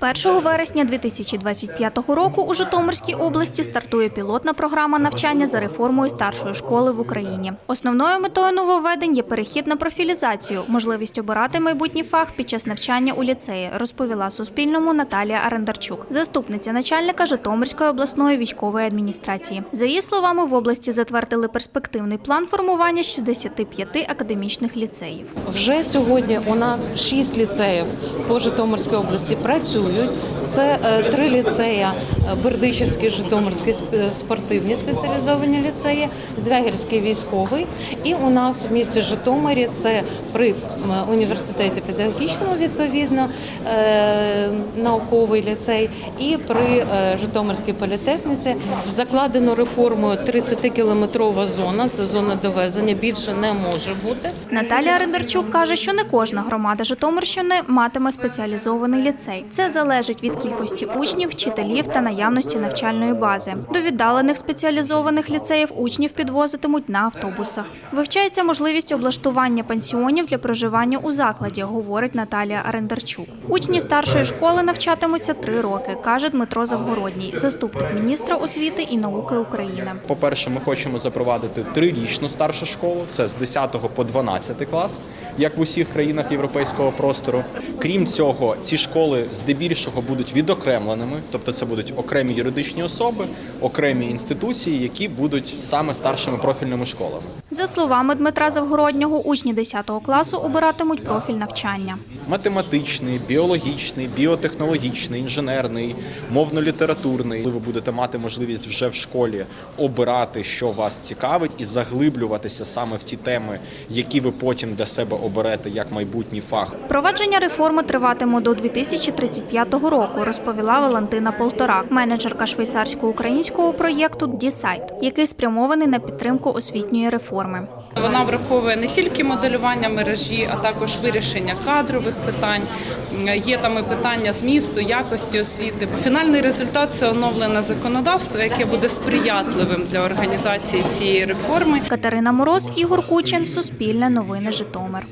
1 вересня 2025 року у Житомирській області стартує пілотна програма навчання за реформою старшої школи в Україні. Основною метою нововведень є перехід на профілізацію, можливість обирати майбутній фах під час навчання у ліцеї, розповіла Суспільному Наталія Арендарчук, заступниця начальника Житомирської обласної військової адміністрації. За її словами, в області затвердили перспективний план формування 65 академічних ліцеїв. Вже сьогодні у нас шість ліцеїв по Житомирській області працюють. Це е, три ліцеї Бердичівський, Житомирський спортивні спеціалізовані ліцеї, Звягельський військовий. І у нас в місті Житомирі це при університеті педагогічному відповідно е, науковий ліцей, і при е, Житомирській політехніці закладено реформою 30-кілометрова зона. Це зона довезення. Більше не може бути. Наталія Арендарчук каже, що не кожна громада Житомирщини матиме спеціалізований ліцей. Це залежить від кількості учнів, вчителів та наявності навчальної бази. До віддалених спеціалізованих ліцеїв учнів підвозитимуть на автобусах. Вивчається можливість облаштування пансіонів для проживання у закладі, говорить Наталія Арендарчук. Учні старшої школи навчатимуться три роки, каже Дмитро Завгородній, заступник міністра освіти і науки України. По-перше, ми хочемо запровадити трирічну старшу школу, це з 10 по 12 клас, як в усіх країнах європейського простору. Крім цього, ці школи здебільшого будуть відокремленими, тобто це будуть окремі юридичні особи, окремі інституції, які будуть саме старшими профільними школами. За словами Дмитра Завгороднього, учні 10 класу обиратимуть профіль навчання. Математичний, біологічний, біотехнологічний, інженерний, мовно-літературний. Ви будете мати можливість вже в школі обирати, що вас цікавить, і заглиблюватися саме в ті теми, які ви потім для себе оберете як майбутній фах. Провадження реформи триватиме до 2035 року, розповіла Валентина Полторак, менеджерка швейцарсько-українського проєкту «Дісайт», який спрямований на підтримку освітньої реформи. Вона враховує не тільки моделювання мережі, а також вирішення кадрових питань. Є там і питання змісту, якості освіти. Фінальний результат це оновлене законодавство, яке буде сприятливим для організації цієї реформи. Катерина Мороз, Ігор Кучин, Суспільне новини Житомир.